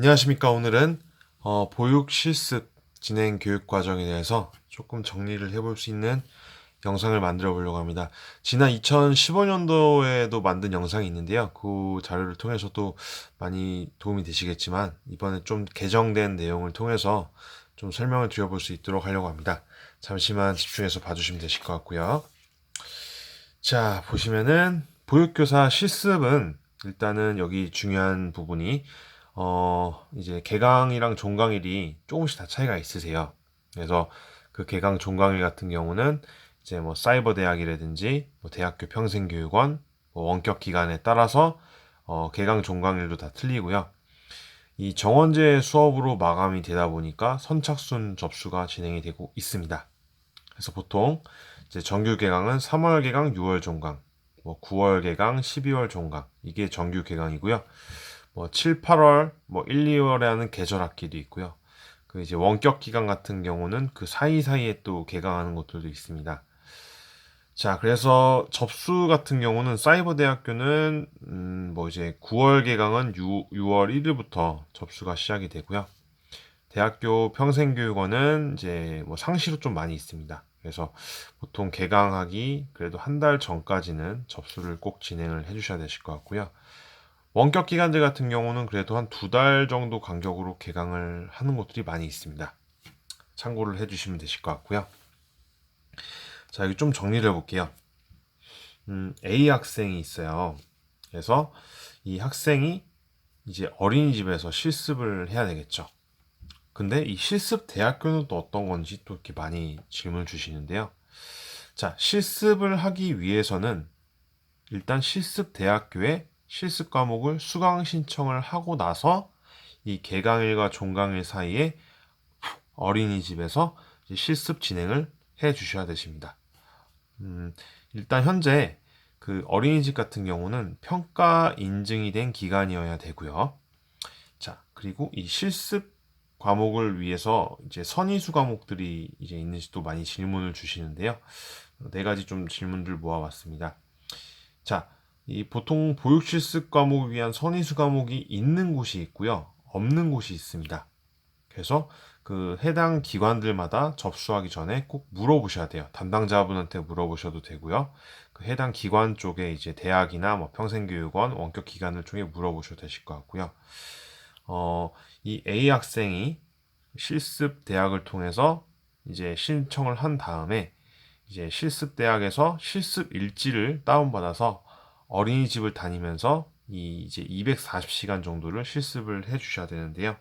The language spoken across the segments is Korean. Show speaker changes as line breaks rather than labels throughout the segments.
안녕하십니까. 오늘은 어, 보육 실습 진행 교육 과정에 대해서 조금 정리를 해볼 수 있는 영상을 만들어 보려고 합니다. 지난 2015년도에도 만든 영상이 있는데요. 그 자료를 통해서 도 많이 도움이 되시겠지만 이번에 좀 개정된 내용을 통해서 좀 설명을 드려볼 수 있도록 하려고 합니다. 잠시만 집중해서 봐주시면 되실 것 같고요. 자, 보시면은 보육교사 실습은 일단은 여기 중요한 부분이 어, 이제 개강이랑 종강일이 조금씩 다 차이가 있으세요. 그래서 그 개강 종강일 같은 경우는 이제 뭐 사이버 대학이라든지 뭐 대학교 평생교육원 뭐 원격 기간에 따라서 어, 개강 종강일도 다 틀리고요. 이 정원제 수업으로 마감이 되다 보니까 선착순 접수가 진행이 되고 있습니다. 그래서 보통 이제 정규 개강은 3월 개강, 6월 종강, 뭐 9월 개강, 12월 종강 이게 정규 개강이고요. 뭐 7, 8월, 뭐 1, 2월에 하는 계절 학기도 있고요. 그 이제 원격 기간 같은 경우는 그 사이사이에 또 개강하는 곳들도 있습니다. 자, 그래서 접수 같은 경우는 사이버 대학교는 음, 뭐 이제 9월 개강은 6, 6월 1일부터 접수가 시작이 되고요. 대학교 평생교육원은 이제 뭐 상시로 좀 많이 있습니다. 그래서 보통 개강하기 그래도 한 달 전까지는 접수를 꼭 진행을 해주셔야 되실 것 같고요. 원격 기간제 같은 경우는 그래도 한 두 달 정도 간격으로 개강을 하는 곳들이 많이 있습니다. 참고를 해주시면 되실 것 같고요. 자, 여기 좀 정리를 해볼게요. 음, A 학생이 있어요. 그래서 이 학생이 이제 어린이집에서 실습을 해야 되겠죠. 근데 이 실습 대학교는 또 어떤 건지 또 이렇게 많이 질문 주시는데요. 자, 실습을 하기 위해서는 일단 실습 대학교에 실습 과목을 수강 신청을 하고 나서 이 개강일과 종강일 사이에 어린이집에서 실습 진행을 해 주셔야 되십니다. 음, 일단 현재 그 어린이집 같은 경우는 평가 인증이 된 기간이어야 되고요. 자, 그리고 이 실습 과목을 위해서 이제 선의수 과목들이 이제 있는지 또 많이 질문을 주시는데요. 네 가지 좀 질문들 모아봤습니다. 자, 이 보통 보육 실습 과목을 위한 선의수 과목이 있는 곳이 있고요. 없는 곳이 있습니다. 그래서 그 해당 기관들마다 접수하기 전에 꼭 물어보셔야 돼요. 담당자분한테 물어보셔도 되고요. 그 해당 기관 쪽에 이제 대학이나 뭐 평생교육원 원격 기관을 통해 물어보셔도 되실 것 같고요. 어, 이 A 학생이 실습 대학을 통해서 이제 신청을 한 다음에 이제 실습 대학에서 실습 일지를 다운받아서 어린이집을 다니면서 이 이제 240시간 정도를 실습을 해 주셔야 되는데요.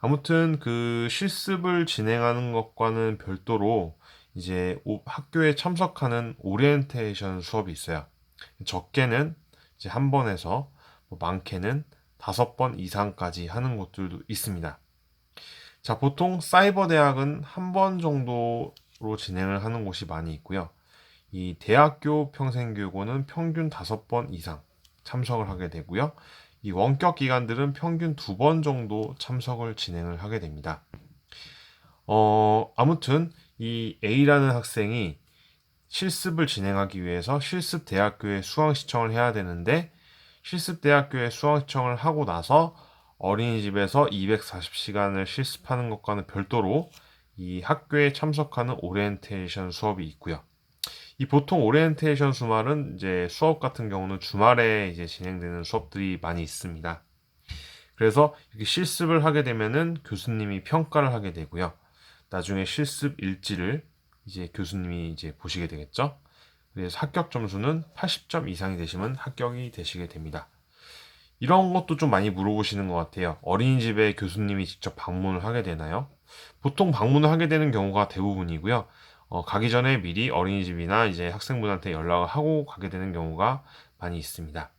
아무튼 그 실습을 진행하는 것과는 별도로 이제 오- 학교에 참석하는 오리엔테이션 수업이 있어요. 적게는 이제 한 번에서 뭐 많게는 다섯 번 이상까지 하는 곳들도 있습니다. 자, 보통 사이버 대학은 한 번 정도로 진행을 하는 곳이 많이 있고요. 이 대학교 평생교육원은 평균 다섯 번 이상 참석을 하게 되고요. 이 원격 기관들은 평균 두 번 정도 참석을 진행을 하게 됩니다. 어, 아무튼 이 A라는 학생이 실습을 진행하기 위해서 실습 대학교에 수강 신청을 해야 되는데 실습 대학교에 수강 신청을 하고 나서 어린이집에서 240시간을 실습하는 것과는 별도로 이 학교에 참석하는 오리엔테이션 수업이 있고요. 이 보통 오리엔테이션 수말은 이제 수업 같은 경우는 주말에 이제 진행되는 수업들이 많이 있습니다. 그래서 이렇게 실습을 하게 되면은 교수님이 평가를 하게 되고요. 나중에 실습 일지를 이제 교수님이 이제 보시게 되겠죠. 그래서 합격 점수는 80점 이상이 되시면 합격이 되시게 됩니다. 이런 것도 좀 많이 물어보시는 것 같아요. 어린이집에 교수님이 직접 방문을 하게 되나요? 보통 방문을 하게 되는 경우가 대부분이고요. 어, 가기 전에 미리 어린이집이나 이제 학생분한테 연락을 하고 가게 되는 경우가 많이 있습니다.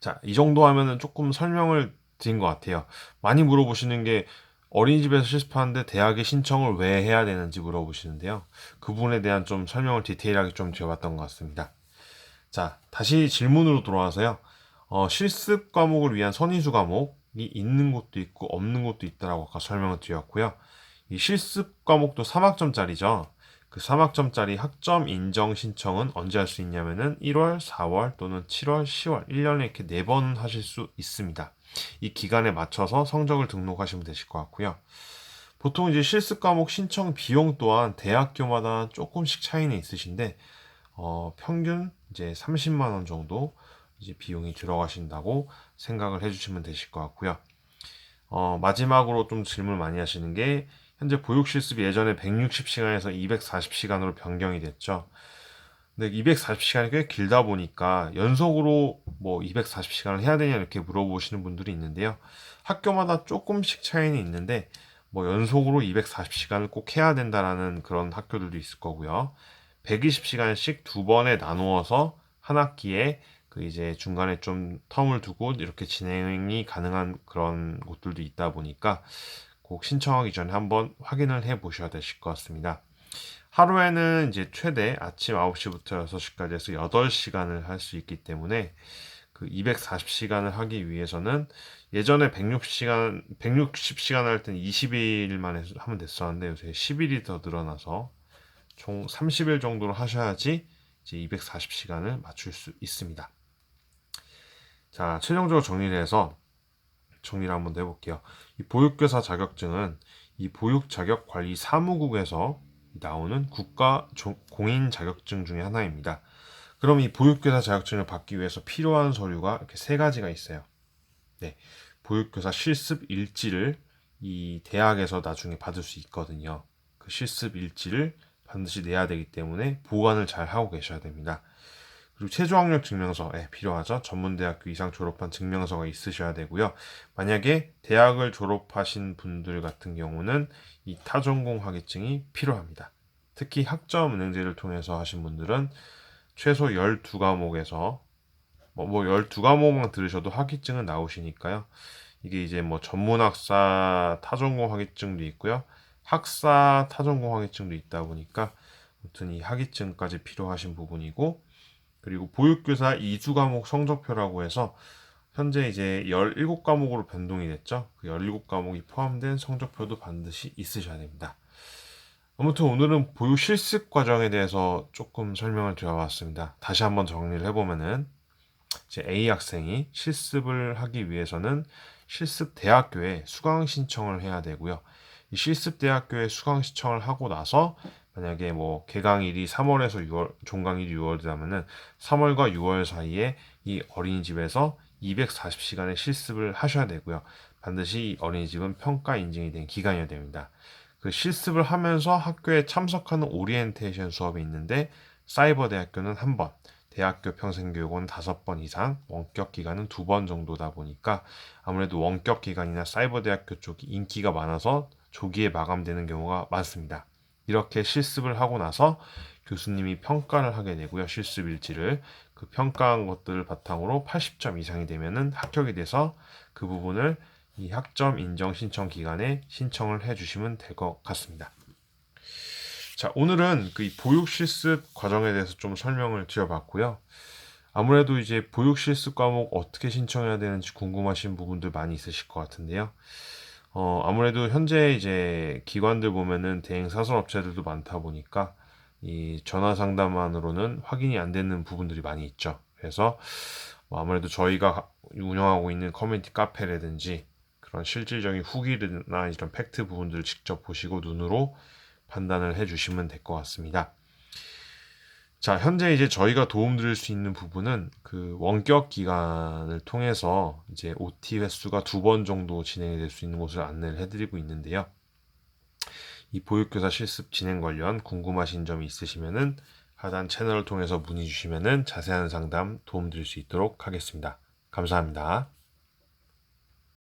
자, 이 정도 하면은 조금 설명을 드린 것 같아요. 많이 물어보시는 게 어린이집에서 실습하는데 대학에 신청을 왜 해야 되는지 물어보시는데요. 그 부분에 대한 좀 설명을 디테일하게 좀 드려봤던 것 같습니다. 자, 다시 질문으로 돌아와서요. 어, 실습 과목을 위한 선의수 과목이 있는 곳도 있고 없는 곳도 있다라고 아까 설명을 드렸고요. 이 실습 과목도 3학점짜리죠. 그그 3학점짜리 학점 인정 신청은 언제 할 수 있냐면은 1월, 4월 또는 7월, 10월 1년에 이렇게 네번 하실 수 있습니다. 이 기간에 맞춰서 성적을 등록하시면 되실 것 같고요. 보통 이제 실습 과목 신청 비용 또한 대학교마다 조금씩 차이는 있으신데 어, 평균 이제 30만 원 정도 이제 비용이 들어가신다고 생각을 해주시면 되실 것 같고요. 어, 마지막으로 좀 질문 많이 하시는 게 현재 보육 실습이 예전에 160시간에서 240시간으로 변경이 됐죠. 근데 240시간이 꽤 길다 보니까 연속으로 뭐 240시간을 해야 되냐 이렇게 물어보시는 분들이 있는데요. 학교마다 조금씩 차이는 있는데 뭐 연속으로 240시간을 꼭 해야 된다라는 그런 학교들도 있을 거고요. 120시간씩 두 번에 나누어서 한 학기에 그 이제 중간에 좀 텀을 두고 이렇게 진행이 가능한 그런 곳들도 있다 보니까 꼭 신청하기 전에 한번 확인을 해 보셔야 되실 것 같습니다. 하루에는 이제 최대 아침 9시부터 6시까지 해서 8시간을 할 수 있기 때문에 그 240시간을 하기 위해서는 예전에 160시간, 160시간 할 때는 20일만 해서 하면 됐었는데 요새 10일이 더 늘어나서 총 30일 정도로 하셔야지 이제 240시간을 맞출 수 있습니다. 자, 최종적으로 정리를 해서 정리를 한번 더 해볼게요. 이 보육교사 자격증은 이 보육 자격 관리 사무국에서 나오는 국가 조- 공인 자격증 중에 하나입니다. 그럼 이 보육교사 자격증을 받기 위해서 필요한 서류가 이렇게 세 가지가 있어요. 네, 보육교사 실습 일지를 이 대학에서 나중에 받을 수 있거든요. 그 실습 일지를 반드시 내야 되기 때문에 보관을 잘 하고 계셔야 됩니다. 그리고 최저학력 증명서 예, 필요하죠. 전문대학교 이상 졸업한 증명서가 있으셔야 되고요. 만약에 대학을 졸업하신 분들 같은 경우는 이 타전공 학위증이 필요합니다. 특히 학점 은행제를 통해서 하신 분들은 최소 12과목에서 뭐, 뭐 12과목만 들으셔도 학위증은 나오시니까요. 이게 이제 뭐 전문학사 타전공 학위증도 있고요. 학사 타전공 학위증도 있다 보니까 아무튼 이 학위증까지 필요하신 부분이고 그리고 보육교사 이수 과목 성적표라고 해서 현재 이제 17과목으로 변동이 됐죠. 그 17과목이 포함된 성적표도 반드시 있으셔야 됩니다. 아무튼 오늘은 보육 실습 과정에 대해서 조금 설명을 드려봤습니다. 다시 한번 정리를 해보면은 이제 A 학생이 실습을 하기 위해서는 실습 대학교에 수강 신청을 해야 되고요. 이 실습 대학교에 수강 신청을 하고 나서 만약에 뭐 개강일이 3월에서 6월, 종강일이 6월이라면은 3월과 6월 사이에 이 어린이집에서 240시간의 실습을 하셔야 되고요. 반드시 이 어린이집은 평가 인증이 된 기간이어야 됩니다. 그 실습을 하면서 학교에 참석하는 오리엔테이션 수업이 있는데 사이버 대학교는 한 번, 대학교 평생교육은 다섯 번 이상, 원격 기간은 두 번 정도다 보니까 아무래도 원격 기간이나 사이버 대학교 쪽이 인기가 많아서 조기에 마감되는 경우가 많습니다. 이렇게 실습을 하고 나서 교수님이 평가를 하게 되고요. 실습 일지를 그 평가한 것들을 바탕으로 80점 이상이 되면은 합격이 돼서 그 부분을 이 학점 인정 신청 기간에 신청을 해 주시면 될 것 같습니다. 자, 오늘은 그 보육 실습 과정에 대해서 좀 설명을 드려봤고요. 아무래도 이제 보육 실습 과목 어떻게 신청해야 되는지 궁금하신 부분들 많이 있으실 것 같은데요. 어, 아무래도 현재 이제 기관들 보면은 대행 사설 업체들도 많다 보니까 이 전화 상담만으로는 확인이 안 되는 부분들이 많이 있죠. 그래서 뭐 아무래도 저희가 운영하고 있는 커뮤니티 카페라든지 그런 실질적인 후기나 이런 팩트 부분들을 직접 보시고 눈으로 판단을 해 주시면 될 것 같습니다. 자, 현재 이제 저희가 도움드릴 수 있는 부분은 그 원격 기간을 통해서 이제 OT 횟수가 두 번 정도 진행이 될 수 있는 곳을 안내를 해드리고 있는데요. 이 보육교사 실습 진행 관련 궁금하신 점이 있으시면은 하단 채널을 통해서 문의 주시면은 자세한 상담 도움드릴 수 있도록 하겠습니다. 감사합니다.